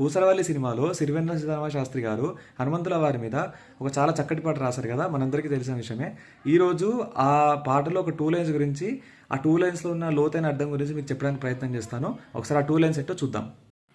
ఊసరవల్లి సినిమాలో సిరివెన్న సీతారామ శాస్త్రి గారు హనుమంతుల వారి మీద ఒక చాలా చక్కటి పాట రాశారు కదా మనందరికీ తెలిసిన విషయమే. ఈరోజు ఆ పాటలో ఒక టూ లైన్స్ గురించి ఆ టూ లైన్స్లో ఉన్న లోతైన అర్థం గురించి మీకు చెప్పడానికి ప్రయత్నం చేస్తాను. ఒకసారి ఆ టూ లైన్స్ ఏంటో చూద్దాం.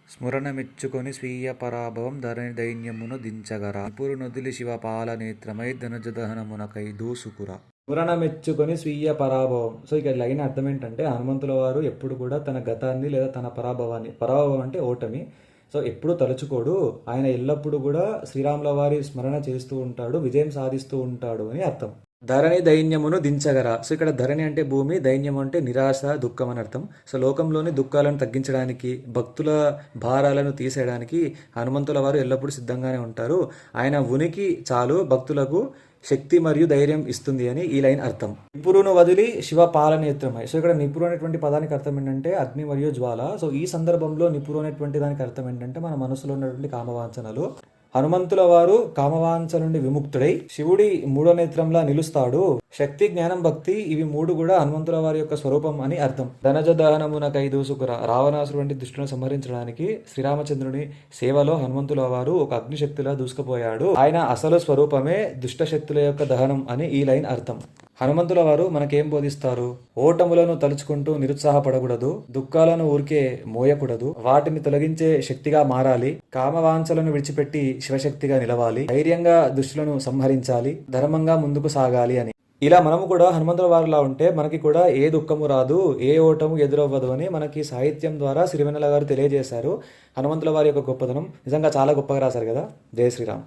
స్మరణ మెచ్చుకొని స్వీయ పరాభవం ధరణి దైన్యమును దించగరా. పురు నొదిలి శివ పాలనేత్రమై ధనుజ దహనమునకై దూసుకురా. పురాణ మెచ్చుకొని స్వీయ పరాభవం. సో ఇక లైన్ అర్థం ఏంటంటే హనుమంతుల వారు ఎప్పుడు కూడా తన గతాన్ని లేదా తన పరాభవాన్ని పరాభవం అంటే ఓటమి. సో ఎప్పుడూ తలుచుకోడు. ఆయన ఎల్లప్పుడూ కూడా శ్రీరాముల వారి స్మరణ చేస్తూ ఉంటాడు విజయం సాధిస్తూ ఉంటాడు అని అర్థం. ధరణి దైన్యమును దించగరా. సో ఇక్కడ ధరణి అంటే భూమి దైన్యం అంటే నిరాశ దుఃఖం అని అర్థం. సో లోకంలోని దుఃఖాలను తగ్గించడానికి భక్తుల భారాలను తీసేయడానికి హనుమంతుల వారు ఎల్లప్పుడూ సిద్ధంగానే ఉంటారు. ఆయన ఉనికి చాలు భక్తులకు శక్తి మరియు ధైర్యం ఇస్తుంది అని ఈ లైన్ అర్థం. నిపురును వదిలి శివ పాలనేత్రమై. సో ఇక్కడ నిపురు అనేటువంటి పదానికి అర్థం ఏంటంటే అగ్ని మరియు జ్వాల. సో ఈ సందర్భంలో నిపురు అనేటువంటి దానికి అర్థం ఏంటంటే మన మనసులో ఉన్నటువంటి కామవాంఛనలు. హనుమంతుల వారు కామవాంఛ నుండి విముక్తుడై శివుడి మూడో నేత్రంలా నిలుస్తాడు. శక్తి జ్ఞానం భక్తి ఇవి మూడు కూడా హనుమంతుల వారి యొక్క స్వరూపం అని అర్థం. ధనజ దహనమునకై దూసుకుర రావణాసురు వంటి దుష్టును సంహరించడానికి శ్రీరామచంద్రుని సేవలో హనుమంతుల వారు ఒక అగ్నిశక్తిలా దూసుకుపోయాడు. ఆయన అసలు స్వరూపమే దుష్ట శక్తుల యొక్క దహనం అని ఈ లైన్ అర్థం. హనుమంతుల వారు మనకేం బోధిస్తారు? ఓటములను తలుచుకుంటూ నిరుత్సాహపడకూడదు దుఃఖాలను ఊరికే మోయకూడదు వాటిని తొలగించే శక్తిగా మారాలి కామవాంఛలను విడిచిపెట్టి శివశక్తిగా నిలవాలి ధైర్యంగా దుష్టులను సంహరించాలి ధర్మంగా ముందుకు సాగాలి అని. ఇలా మనము కూడా హనుమంతుల వారిలా ఉంటే మనకి కూడా ఏ దుఃఖము రాదు ఏ ఓటము ఎదురవ్వదు అని మనకి సాహిత్యం ద్వారా సిరివెన్నెల గారు తెలియజేశారు. హనుమంతుల వారి యొక్క గొప్పతనం నిజంగా చాలా గొప్పగా రాశారు కదా? జయ శ్రీరామ్.